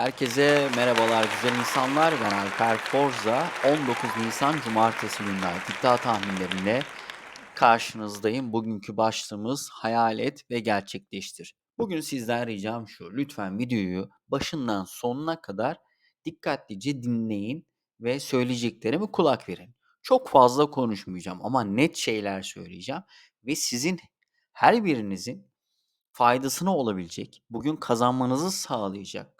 Herkese merhabalar güzel insanlar. Ben Alper Forza. 19 Nisan Cumartesi günler iddia tahminlerimle karşınızdayım. Bugünkü başlığımız hayal et ve gerçekleştir. Bugün sizden ricam şu. Lütfen videoyu başından sonuna kadar dikkatlice dinleyin ve söyleyeceklerime kulak verin. Çok fazla konuşmayacağım ama net şeyler söyleyeceğim ve sizin her birinizin faydasına olabilecek, bugün kazanmanızı sağlayacak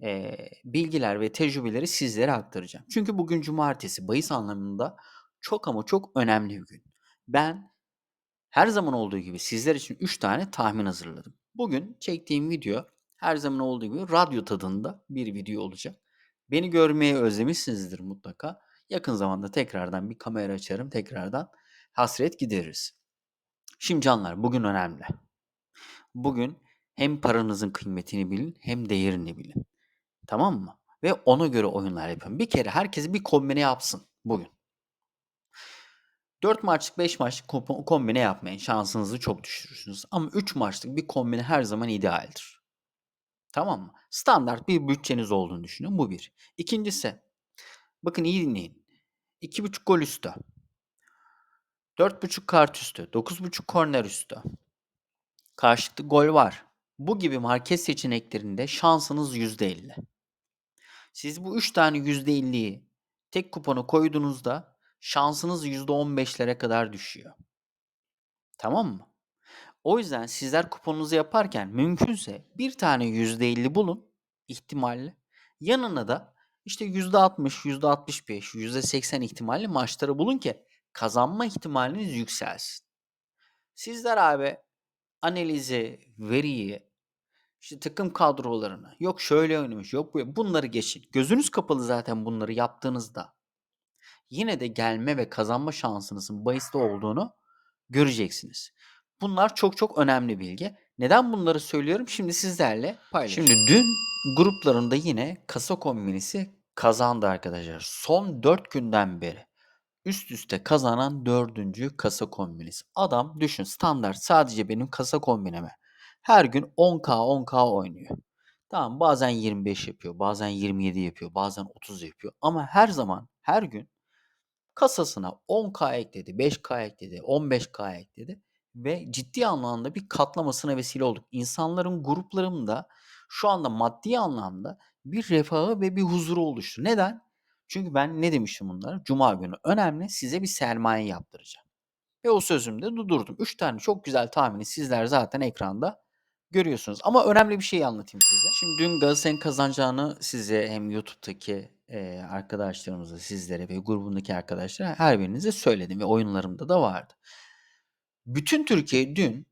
eee, bilgiler ve tecrübeleri sizlere aktaracağım. Çünkü bugün cumartesi, bahis anlamında çok ama çok önemli bir gün. Ben her zaman olduğu gibi sizler için 3 tane tahmin hazırladım. Bugün çektiğim video her zaman olduğu gibi radyo tadında bir video olacak. Beni görmeye özlemişsinizdir mutlaka. Yakın zamanda tekrardan bir kamera açarım, tekrardan hasret gideririz. Şimdi canlar bugün önemli. Bugün hem paranızın kıymetini bilin hem değerini bilin. Tamam mı? Ve ona göre oyunlar yapın. Bir kere herkes bir kombine yapsın bugün. 4 maçlık 5 maçlık kombine yapmayın. Şansınızı çok düşürürsünüz. Ama 3 maçlık bir kombine her zaman idealdir. Tamam mı? Standart bir bütçeniz olduğunu düşünün. Bu bir. İkincisi. Bakın iyi dinleyin. 2.5 gol üstü. 4.5 kart üstü. 9.5 korner üstü. Karşılıklı gol var. Bu gibi market seçeneklerinde şansınız %50. Siz bu 3 tane %50'yi tek kupona koyduğunuzda şansınız %15'lere kadar düşüyor. Tamam mı? O yüzden sizler kuponunuzu yaparken mümkünse bir tane %50 bulun ihtimalli. Yanına da işte %60, %65, %80 ihtimalli maçları bulun ki kazanma ihtimaliniz yükselsin. Sizler abi analizi, veriyi, işte takım kadrolarını, yok şöyle oynamış, yok bu bunları geçin. Gözünüz kapalı zaten bunları yaptığınızda yine de gelme ve kazanma şansınızın bahiste olduğunu göreceksiniz. Bunlar çok çok önemli bilgi. Neden bunları söylüyorum? Şimdi sizlerle paylaşıyorum. Şimdi dün gruplarında yine kasa kombinisi kazandı arkadaşlar. Son 4 günden beri üst üste kazanan dördüncü kasa kombinisi. Adam düşün standart sadece benim kasa kombineme. Her gün 10k 10k oynuyor. Tamam bazen 25 yapıyor, bazen 27 yapıyor, bazen 30 yapıyor. Ama her zaman her gün kasasına 10k ekledi, 5k ekledi, 15k ekledi ve ciddi anlamda bir katlamasına vesile olduk. İnsanların gruplarımda şu anda maddi anlamda bir refahı ve bir huzuru oluştu. Neden? Çünkü ben ne demiştim bunlara? Cuma günü önemli size bir sermaye yaptıracağım. Ve o sözümde durdurdum. 3 tane çok güzel tahmini sizler zaten ekranda görüyorsunuz. Ama önemli bir şey anlatayım size. Şimdi dün Galatasaray'ın kazanacağını size hem YouTube'daki e, arkadaşlarımıza, sizlere ve grubundaki arkadaşlara her birinize söyledim ve oyunlarımda da vardı. Bütün Türkiye dün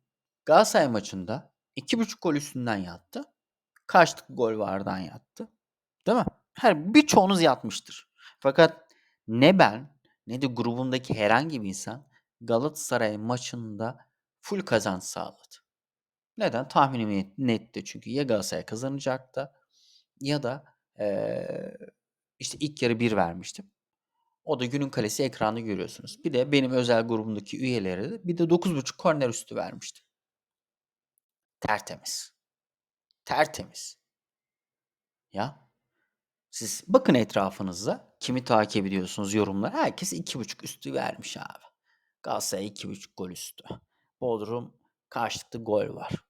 Galatasaray maçında 2.5 gol üstünden yattı. Karşılıklı gol vardan yattı. Değil mi? Her birçoğunuz yatmıştır. Fakat ne ben ne de grubumdaki herhangi bir insan Galatasaray maçında full kazanç sağladı. Neden? Tahminim netti çünkü ya Galatasaray kazanacaktı ya da eee, işte ilk yarı bir vermiştim. O da günün kalesi ekranda görüyorsunuz. Bir de benim özel grubumdaki üyelere de bir de 9.5 korner üstü vermiştim. Tertemiz. Tertemiz. Ya siz bakın etrafınıza kimi takip ediyorsunuz yorumlar. Herkes 2.5 üstü vermiş abi. Galatasaray 2.5 gol üstü. Bodrum karşılıklı gol var.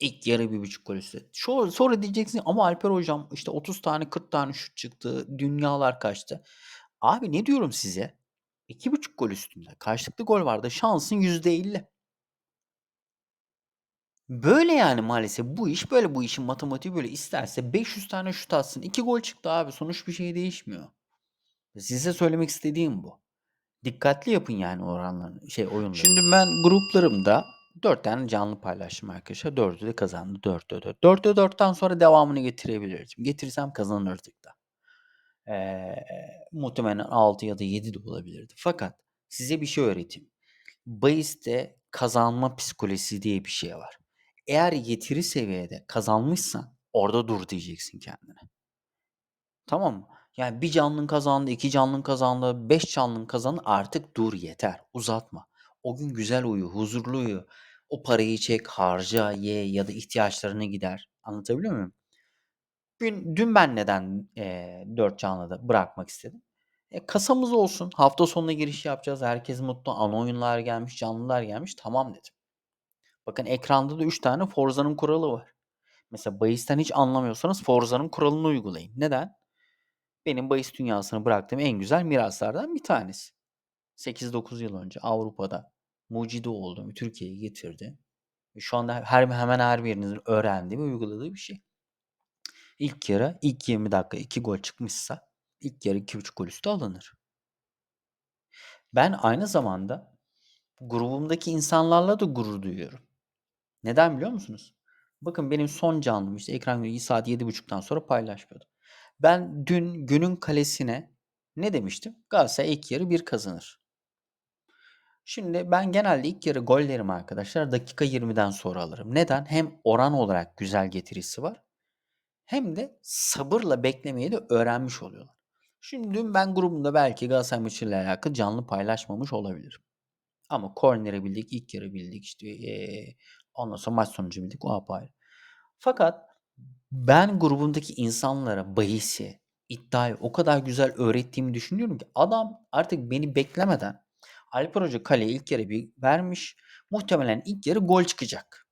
İlk yarı bir buçuk gol üstü. Şu, sonra diyeceksin ama Alper hocam işte 30 tane 40 tane şut çıktı. Dünyalar kaçtı. Abi ne diyorum size? 2.5 gol üstünde. Karşılıklı gol vardı. Şansın %50. Böyle yani maalesef bu iş böyle bu işin matematiği böyle isterse 500 tane şut atsın. 2 gol çıktı abi. Sonuç bir şey değişmiyor. Size söylemek istediğim bu. Dikkatli yapın yani oranlarını şey oyunları. Şimdi ben gruplarımda 4 tane canlı paylaştım arkadaşlar. 4'ü de kazandı. 4'te 4. 4'te 4'ten sonra devamını getirebilirdim. Getirsem kazanırdık da. Ee, muhtemelen 6 ya da 7 de olabilirdi. Fakat size bir şey öğreteyim. Bahis'te kazanma psikolojisi diye bir şey var. Eğer yeteri seviyede kazanmışsan orada dur diyeceksin kendine. Tamam mı? Yani bir canlın kazandı, iki canlın kazandı, beş canlın kazandı artık dur yeter uzatma. O gün güzel uyu, huzurlu uyu. O parayı çek, harca, ye ya da ihtiyaçlarını gider. Anlatabiliyor muyum? Dün, dün ben neden e, 4 canlıda bırakmak istedim? E, kasamız olsun. Hafta sonuna giriş yapacağız. Herkes mutlu. Ana oyunlar gelmiş, canlılar gelmiş. Tamam dedim. Bakın ekranda da 3 tane Forza'nın kuralı var. Mesela bahisten hiç anlamıyorsanız Forza'nın kuralını uygulayın. Neden? Benim bahis dünyasını bıraktığım en güzel miraslardan bir tanesi. 8-9 yıl önce Avrupa'da mucidi olduğum Türkiye'ye getirdi. Şu anda her hemen her birinizin öğrendiği ve uyguladığı bir şey. İlk yarı ilk 20 dakika 2 gol çıkmışsa ilk yarı 2,5 gol üstü alınır. Ben aynı zamanda grubumdaki insanlarla da gurur duyuyorum. Neden biliyor musunuz? Bakın benim son canlım işte ekran günü saat 7.30'dan sonra paylaşmıyordum. Ben dün günün kalesine ne demiştim? Galatasaray ilk yarı bir kazanır. Şimdi ben genelde ilk yarı gollerimi arkadaşlar dakika 20'den sonra alırım. Neden? Hem oran olarak güzel getirisi var. Hem de sabırla beklemeyi de öğrenmiş oluyorlar. Şimdi dün ben grubumda belki Galatasaray maçıyla alakalı canlı paylaşmamış olabilirim. Ama korneri bildik, ilk yarı bildik, işte ee, ondan sonra maç sonucu bildik, o apayrı. Fakat ben grubumdaki insanlara bahisi, iddiayı o kadar güzel öğrettiğimi düşünüyorum ki adam artık beni beklemeden Alper Hoca kaleye ilk yarı bir vermiş. Muhtemelen ilk yarı gol çıkacak.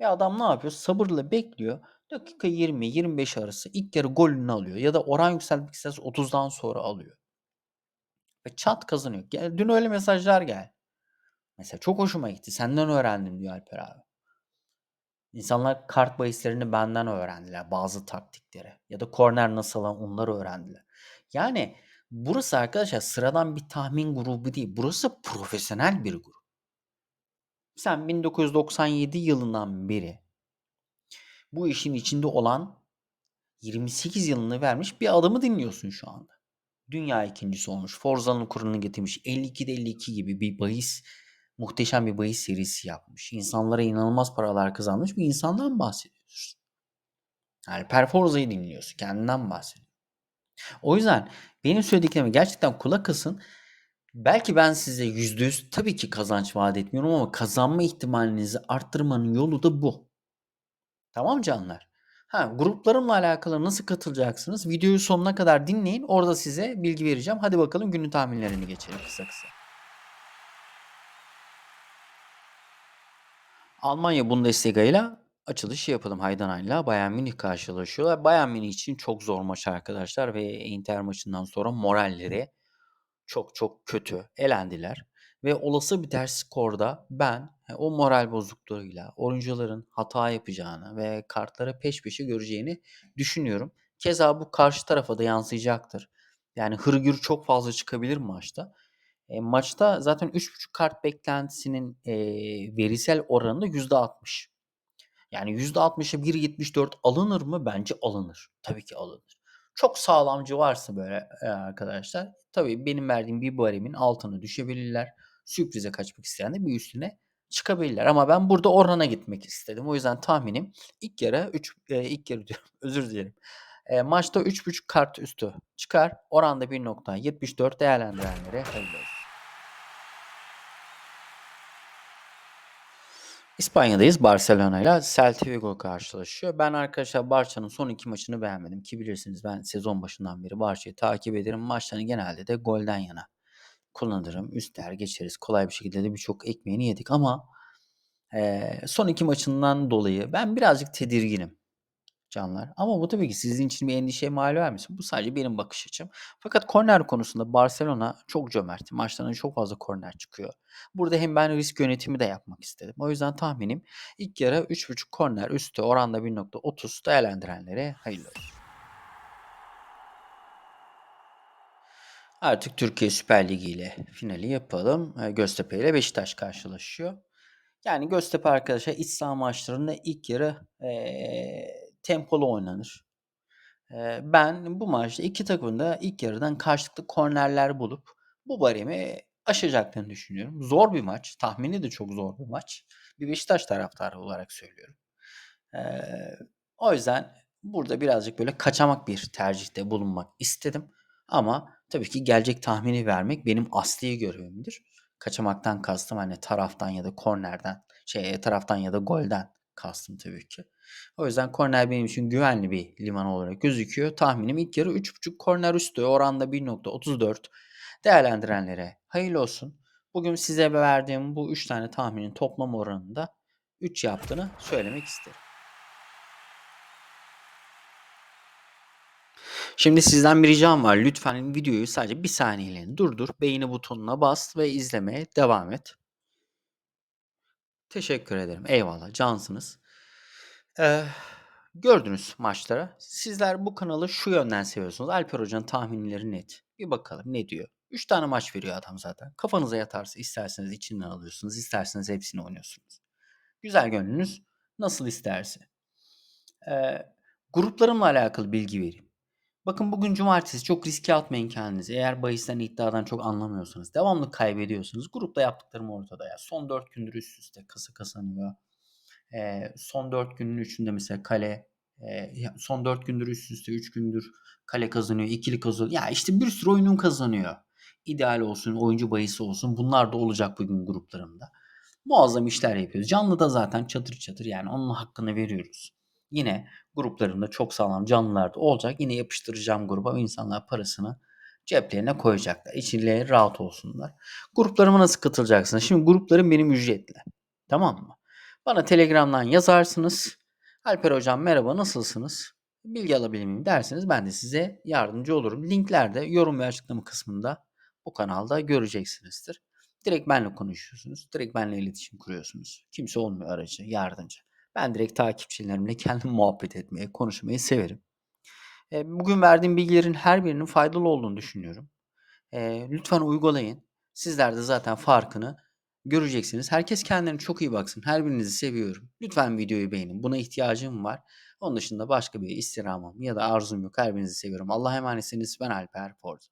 Ve adam ne yapıyor? Sabırla bekliyor. Dakika 20-25 arası ilk yarı golünü alıyor. Ya da oran yükseltmek isterse 30'dan sonra alıyor. Ve çat kazanıyor. Dün öyle mesajlar gel. Mesela çok hoşuma gitti. Senden öğrendim diyor Alper abi. İnsanlar kart bahislerini benden öğrendiler. Bazı taktikleri. Ya da korner nasıl alan onları öğrendiler. Yani burası arkadaşlar sıradan bir tahmin grubu değil. Burası profesyonel bir grup. Sen 1997 yılından beri bu işin içinde olan 28 yılını vermiş bir adamı dinliyorsun şu anda. Dünya ikincisi olmuş. Forza'nın kurunu getirmiş. 52'de 52 gibi bir bahis muhteşem bir bahis serisi yapmış. İnsanlara inanılmaz paralar kazanmış bir insandan bahsediyoruz. Yani Perforza'yı dinliyorsun. Kendinden bahsediyor. O yüzden benim söylediklerime gerçekten kulak asın. Belki ben size %100 tabii ki kazanç vaat etmiyorum ama kazanma ihtimalinizi arttırmanın yolu da bu. Tamam canlar? Ha, gruplarımla alakalı nasıl katılacaksınız? Videoyu sonuna kadar dinleyin. Orada size bilgi vereceğim. Hadi bakalım günün tahminlerini geçelim kısa kısa. Almanya Bundesliga ile açılışı yapalım. Heidenheim'la Bayern Münih karşılaşıyorlar. Bayern Münih için çok zor maç arkadaşlar ve Inter maçından sonra moralleri çok çok kötü. Elendiler. Ve olası bir ters skorda ben o moral bozukluğuyla oyuncuların hata yapacağını ve kartları peş peşe göreceğini düşünüyorum. Keza bu karşı tarafa da yansıyacaktır. Yani hırgür çok fazla çıkabilir maçta. E, maçta zaten 3.5 kart beklentisinin e, verisel oranı da %60. Yani %60'a 1.74 alınır mı? Bence alınır. Tabii ki alınır. Çok sağlamcı varsa böyle e, arkadaşlar tabii benim verdiğim bir baremin altına düşebilirler. Sürprize kaçmak isteyen de bir üstüne çıkabilirler. Ama ben burada orana gitmek istedim. O yüzden tahminim ilk yarı 3 e, ilk yarı diyorum. Özür dilerim. E, maçta 3.5 kart üstü çıkar. Oranda 1.74 değerlendirenlere hayırlı olsun. İspanya'dayız. Barcelona ile Celta Vigo karşılaşıyor. Ben arkadaşlar Barça'nın son iki maçını beğenmedim ki bilirsiniz ben sezon başından beri Barça'yı takip ederim. Maçlarını genelde de golden yana kullanırım. Üstler geçeriz. Kolay bir şekilde de birçok ekmeğini yedik ama e, son iki maçından dolayı ben birazcık tedirginim canlar. Ama bu tabii ki sizin için bir endişeye mal vermesin. Bu sadece benim bakış açım. Fakat korner konusunda Barcelona çok cömert. Maçlarına çok fazla korner çıkıyor. Burada hem ben risk yönetimi de yapmak istedim. O yüzden tahminim ilk yarı 3.5 korner üstü oranda 1.30 değerlendirenlere hayırlı olsun. Artık Türkiye Süper Ligi ile finali yapalım. Göztepe ile Beşiktaş karşılaşıyor. Yani Göztepe arkadaşlar iç saha maçlarında ilk yarı ee, tempolu oynanır. Ben bu maçta iki takımın da ilk yarıdan karşılıklı kornerler bulup bu baremi aşacaklarını düşünüyorum. Zor bir maç. Tahmini de çok zor bir maç. Bir Beşiktaş taraftarı olarak söylüyorum. O yüzden burada birazcık böyle kaçamak bir tercihte bulunmak istedim. Ama tabii ki gelecek tahmini vermek benim asli görevimdir. Kaçamaktan kastım hani taraftan ya da kornerden, şey taraftan ya da golden kastım tabii ki. O yüzden korner benim için güvenli bir liman olarak gözüküyor. Tahminim ilk yarı 3.5 korner üstü oranda 1.34 değerlendirenlere hayırlı olsun. Bugün size verdiğim bu 3 tane tahminin toplam oranında 3 yaptığını söylemek isterim. Şimdi sizden bir ricam var. Lütfen videoyu sadece bir saniyeliğine durdur. Beğeni butonuna bas ve izlemeye devam et. Teşekkür ederim. Eyvallah. Cansınız. Eee, gördünüz maçlara. Sizler bu kanalı şu yönden seviyorsunuz. Alper Hoca'nın tahminleri net. Bir bakalım ne diyor. 3 tane maç veriyor adam zaten. Kafanıza yatarsa isterseniz içinden alıyorsunuz. isterseniz hepsini oynuyorsunuz. Güzel gönlünüz nasıl isterse. Eee, gruplarımla alakalı bilgi vereyim. Bakın bugün cumartesi çok riske atmayın kendinizi. Eğer bahisten iddiadan çok anlamıyorsanız, devamlı kaybediyorsunuz. Grupta yaptıklarım ortada ya. Son 4 gündür üst üste kasa kazanıyor. Eee, son 4 günün 3'ünde mesela kale, ya son 4 gündür üst üste 3 gündür kale kazanıyor, ikili kazanıyor. Ya işte bir sürü oyunun kazanıyor. İdeal olsun, oyuncu bahisi olsun. Bunlar da olacak bugün gruplarımda. Muazzam işler yapıyoruz. Canlı da zaten çatır çatır yani onun hakkını veriyoruz. Yine gruplarımda çok sağlam canlılar da olacak. Yine yapıştıracağım gruba insanlar parasını ceplerine koyacaklar. İçleri rahat olsunlar. Gruplarıma nasıl katılacaksınız? Şimdi gruplarım benim ücretli. Tamam mı? Bana Telegram'dan yazarsınız. Alper hocam merhaba nasılsınız? Bilgi alabilir miyim derseniz ben de size yardımcı olurum. Linkler de yorum ve açıklama kısmında bu kanalda göreceksinizdir. Direkt benimle konuşuyorsunuz. Direkt benimle iletişim kuruyorsunuz. Kimse olmuyor aracı, yardımcı. Ben direkt takipçilerimle kendim muhabbet etmeyi, konuşmayı severim. Eee, bugün verdiğim bilgilerin her birinin faydalı olduğunu düşünüyorum. Eee, lütfen uygulayın. Sizler de zaten farkını göreceksiniz. Herkes kendine çok iyi baksın. Her birinizi seviyorum. Lütfen videoyu beğenin. Buna ihtiyacım var. Onun dışında başka bir istirhamım ya da arzum yok. Her birinizi seviyorum. Allah'a emanetsiniz. Ben Alper Forza.